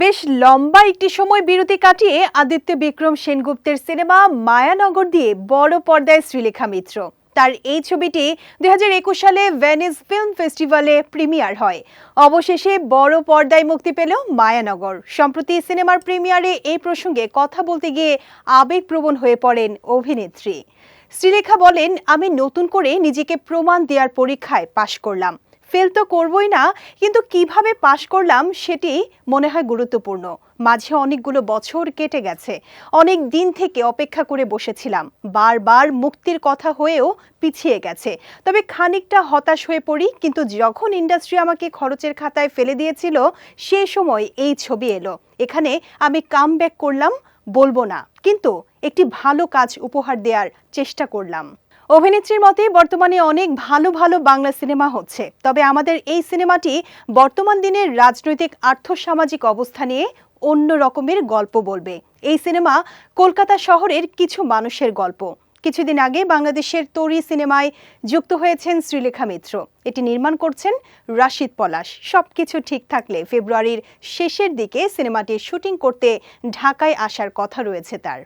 বেশ লম্বা একটি সময় বিরতি কাটিয়ে আদিত্য বিক্রম সেনগুপ্তের সিনেমা মায়ানগর দিয়ে বড় পর্দায় শ্রীলেখা মিত্র। তার এই ছবিটি দুই হাজার একুশ সালে ভেনিস ফিল্ম ফেস্টিভ্যালে প্রিমিয়ার হয়। অবশেষে বড় পর্দায় মুক্তি পেল মায়ানগর। সম্প্রতি সিনেমার প্রিমিয়ারে এই প্রসঙ্গে কথা বলতে গিয়ে আবেগপ্রবণ হয়ে পড়েন অভিনেত্রী। শ্রীলেখা বলেন, আমি নতুন করে নিজেকে প্রমাণ দেওয়ার পরীক্ষায় পাশ করলাম। ফেল তো করবই না, কিন্তু কীভাবে পাশ করলাম সেটি মনে হয় গুরুত্বপূর্ণ। মাঝে অনেকগুলো বছর কেটে গেছে। অনেক দিন থেকে অপেক্ষা করে বসেছিলাম। বারবার মুক্তির কথা হয়েও পিছিয়ে গেছে। তবে খানিকটা হতাশ হয়ে পড়ি, কিন্তু যখন ইন্ডাস্ট্রি আমাকে খরচের খাতায় ফেলে দিয়েছিল, সে সময় এই ছবি এলো। এখানে আমি কাম করলাম, বলব না, কিন্তু একটি ভালো কাজ উপহার দেওয়ার চেষ্টা করলাম। অভিনেত্রীর মতে বর্তমানে অনেক ভালো ভালো বাংলা সিনেমা হচ্ছে। তবে আমাদের এই সিনেমাটি বর্তমান দিনের রাজনৈতিক, আর্থসামাজিক অবস্থা নিয়ে অন্য রকমের গল্প বলবে। এই সিনেমা কলকাতা শহরের কিছু মানুষের গল্প। কিছুদিন আগে বাংলাদেশের তরি সিনেমায় যুক্ত হয়েছেন শ্রীলেখা মিত্র। এটি নির্মাণ করছেন রাশিদ পলাশ। সবকিছু ঠিক থাকলে ফেব্রুয়ারির শেষের দিকে সিনেমাটির শুটিং করতে ঢাকায় আসার কথা রয়েছে তার।